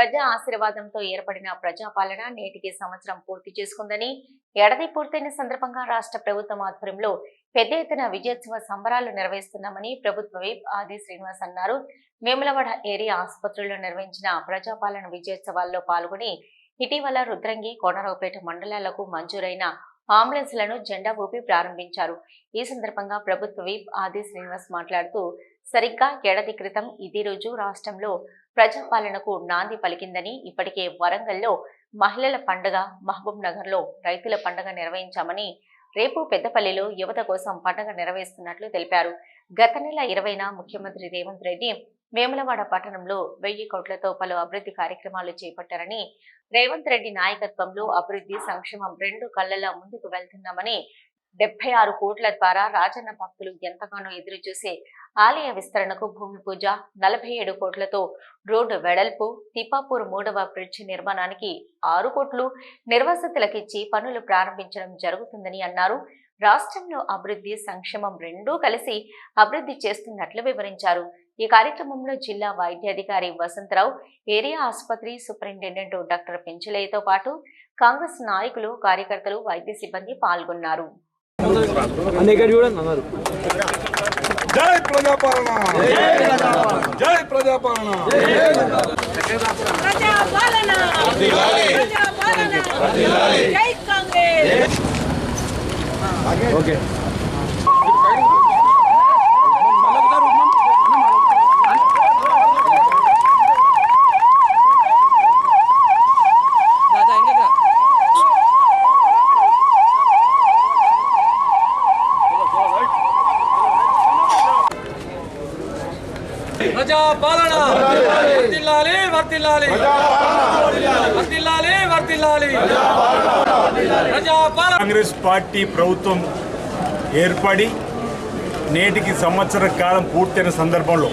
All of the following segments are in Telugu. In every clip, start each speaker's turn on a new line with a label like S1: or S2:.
S1: ప్రజా ఆశీర్వాదంతో ఏర్పడిన ప్రజాపాలన నేటికి సంవత్సరం పూర్తి చేసుకుందని ఏడాది పూర్తయిన సందర్భంగా రాష్ట్ర ప్రభుత్వం ఆధ్వర్యంలో పెద్ద ఎత్తున విజయోత్సవ సంబరాలు నిర్వహిస్తున్నామని ప్రభుత్వ విప్ ఆది శ్రీనివాస్ అన్నారు. వేములవాడ ఏరియా ఆసుపత్రిలో నిర్వహించిన ప్రజాపాలన విజయోత్సవాల్లో పాల్గొని ఇటీవల రుద్రంగి కోనరావుపేట మండలాలకు మంజూరైన అంబులెన్స్లను జెండా ఊపి ప్రారంభించారు. ఈ సందర్భంగా ప్రభుత్వ విప్ ఆది శ్రీనివాస్ మాట్లాడుతూ సరిగ్గా ఏడాది క్రితం ఇదే రోజు రాష్ట్రంలో ప్రజాపాలనకు నాంది పలికిందని ఇప్పటికే వరంగల్లో మహిళల పండుగ మహబూబ్ నగర్లో రైతుల పండుగ నిర్వహించామని రేపు పెద్దపల్లిలో యువత కోసం పండుగ నిర్వహిస్తున్నట్లు తెలిపారు. గత నెల ఇరవైన ముఖ్యమంత్రి రేవంత్ రెడ్డి వేములవాడ పట్టణంలో వెయ్యి కోట్లతో పలు అభివృద్ధి కార్యక్రమాలు చేపట్టారని రేవంత్ రెడ్డి నాయకత్వంలో అభివృద్ధి సంక్షేమం రెండు కళ్ళలా ముందుకు వెళ్తున్నామని డెబ్బై ఆరు కోట్ల ద్వారా రాజన్న భక్తులు ఎంతగానో ఎదురు చూసే ఆలయ విస్తరణకు భూమి పూజ నలభై ఏడు కోట్లతో రోడ్డు వెడల్పు తిపాపూర్ మూడవ బ్రిడ్జ్ నిర్మాణానికి ఆరు కోట్లు నిర్వాసితులకిచ్చి పనులు ప్రారంభించడం జరుగుతుందని అన్నారు. రాష్ట్రంలో అభివృద్ధి సంక్షేమం రెండూ కలిసి అభివృద్ధి చేస్తున్నట్లు వివరించారు. ఈ కార్యక్రమంలో జిల్లా వైద్యాధికారి వసంతరావు ఏరియా ఆసుపత్రి సూపరింటెండెంట్ డాక్టర్ పెంచలయ్యతో పాటు కాంగ్రెస్ నాయకులు కార్యకర్తలు వైద్య సిబ్బంది పాల్గొన్నారు.
S2: అన్న ఇక్కడ చూడండి అన్నారు.
S3: జై ప్రజాపాలన. జై ప్రజాపాలన.
S4: ప్రజాపాలన. ప్రజాపాలన
S5: వర్తిల్లాలి వర్తిల్లాలి వర్తిల్లాలి వర్తిల్లాలి ప్రజాపాలన
S3: కాంగ్రెస్ పార్టీ ప్రభుత్వం ఏర్పడి నేటికి సంవత్సర కాలం పూర్తయిన సందర్భంలో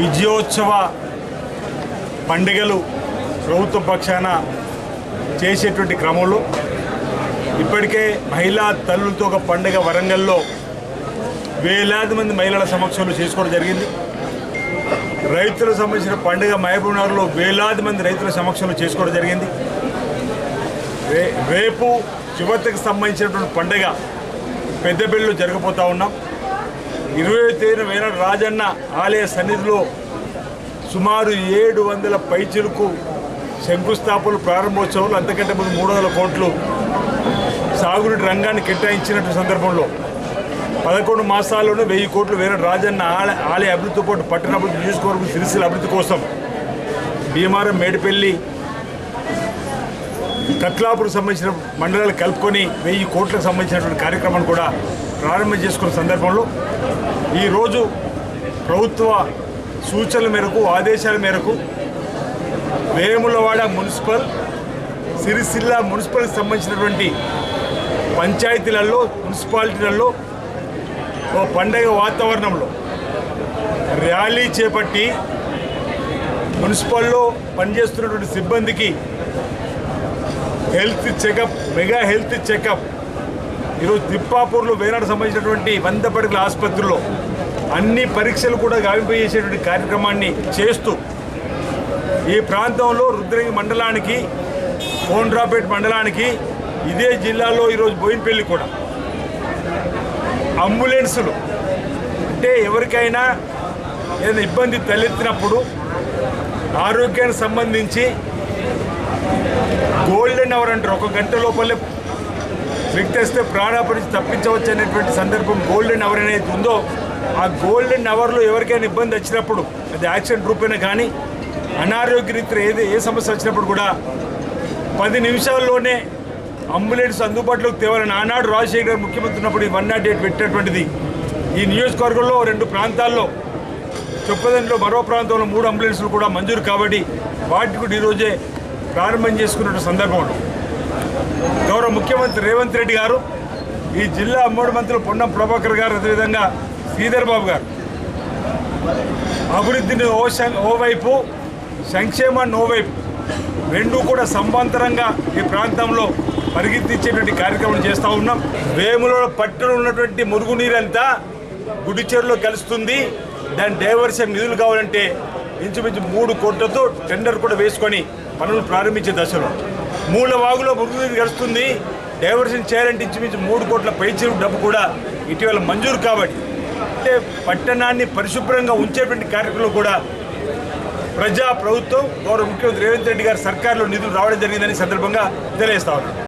S3: విజయోత్సవ పండుగలు ప్రభుత్వ పక్షాన చేసేటువంటి క్రమంలో ఇప్పటికే మహిళా తల్లులతో ఒక పండుగ వరంగల్లో వేలాది మంది మహిళల సమక్షంలో చేసుకోవడం జరిగింది. రైతులకు సంబంధించిన పండుగ మహబూబ్నగర్లో వేలాది మంది రైతుల సమక్షంలో చేసుకోవడం జరిగింది. రే రేపు యువతకు సంబంధించినటువంటి పండుగ పెద్దపల్లిలో జరగబోతూ ఉన్నాం. ఇరవై తేదీన వేనాడు రాజన్న ఆలయ సన్నిధిలో సుమారు ఏడు వందల పైచులకు శంకుస్థాపనలు ప్రారంభోత్సవాలు అంతకంటే ముందు మూడు వందల కోట్లు సాగునీటి రంగాన్ని కేటాయించినటువంటి సందర్భంలో పదకొండు మాసాల్లోనే వెయ్యి కోట్లు వేరే రాజన్న ఆలయ ఆలయ అభివృద్ధితో పాటు పట్టణ అభివృద్ధి నియోజకవర్గం సిరిసిల అభివృద్ధి కోసం. భీమారం మేడిపల్లి కట్లాపురకు సంబంధించిన మండలాలు కలుపుకొని వెయ్యి కోట్లకు సంబంధించినటువంటి కార్యక్రమాన్ని కూడా ప్రారంభం చేసుకున్న సందర్భంలో ఈరోజు ప్రభుత్వ సూచనల మేరకు ఆదేశాల మేరకు వేములవాడ మున్సిపల్ సిరిసిల్ల మున్సిపల్కి సంబంధించినటువంటి పంచాయతీలలో మున్సిపాలిటీలలో ఓ పండగ వాతావరణంలో ర్యాలీ చేపట్టి మున్సిపల్లో పనిచేస్తున్నటువంటి సిబ్బందికి health checkup mega health checkup. ఈరోజు తిప్పాపూర్లో వేనాడు సంబంధించినటువంటి వంద పడకల ఆసుపత్రిలో అన్ని పరీక్షలు కూడా గావింపజేసేటువంటి కార్యక్రమాన్ని చేస్తూ ఈ ప్రాంతంలో రుద్రంగి మండలానికి కోండ్రాపేట మండలానికి ఇదే జిల్లాలో ఈరోజు బోయినపల్లి కూడా అంబులెన్సులు. అంటే ఎవరికైనా ఏదైనా ఇబ్బంది తలెత్తినప్పుడు ఆరోగ్యానికి సంబంధించి గోల్డెన్ అవర్ అంటారు. ఒక గంట లోపలే వ్యక్తిస్తే ప్రాణాపరించి తప్పించవచ్చు అనేటువంటి సందర్భం గోల్డెన్ అవర్ అనేది ఉందో ఆ గోల్డెన్ అవర్లో ఎవరికైనా ఇబ్బంది వచ్చినప్పుడు అది యాక్సిడెంట్ రూపేనా కానీ అనారోగ్య రీత్యా ఏది ఏ సమస్య వచ్చినప్పుడు కూడా పది నిమిషాల్లోనే అంబులెన్స్ అందుబాటులోకి తేవాలని ఆనాడు రాజశేఖర్ గారు ముఖ్యమంత్రి ఉన్నప్పుడు ఈ వన్ నాట్ ఎయిట్ పెట్టినటువంటిది. ఈ నియోజకవర్గంలో రెండు ప్రాంతాల్లో చొప్పదంలో మరో ప్రాంతంలో మూడు అంబులెన్సులు కూడా మంజూరు కాబట్టి వాటికి కూడా ఈరోజే ప్రారంభం చేసుకున్న సందర్భంలో గౌరవ ముఖ్యమంత్రి రేవంత్ రెడ్డి గారు ఈ జిల్లా మూడు మంత్రులు పొన్నం ప్రభాకర్ గారు అదేవిధంగా శ్రీధర్ బాబు గారు. అభివృద్ధిని ఓ సం- ఓవైపు సంక్షేమాన్ని ఓవైపు రెండు కూడా సమాంతరంగా ఈ ప్రాంతంలో పరిగెత్తించేటువంటి కార్యక్రమం చేస్తూ ఉన్నాం. వేములో పట్టున ఉన్నటువంటి మురుగునీరంతా గుడిచేరులో కలుస్తుంది. దాని డైవర్షన్ నిధులు కావాలంటే ఇంచుమించు మూడు కోట్లతో టెండర్ కూడా వేసుకొని పనులు ప్రారంభించే దశలో. మూల వాగులో మురుగునీరు కలుస్తుంది. డైవర్షన్ చేయాలంటే ఇంచుమించు మూడు కోట్ల పైచీరు డబ్బు కూడా ఇటీవల మంజూరు కాబట్టి. అంటే పట్టణాన్ని పరిశుభ్రంగా ఉంచేటువంటి కార్యక్రమంలో కూడా ప్రజా ప్రభుత్వం గౌరవ ముఖ్యమంత్రి రేవంత్ రెడ్డి గారి సర్కార్లో నిధులు రావడం జరిగిందని సందర్భంగా తెలియజేస్తా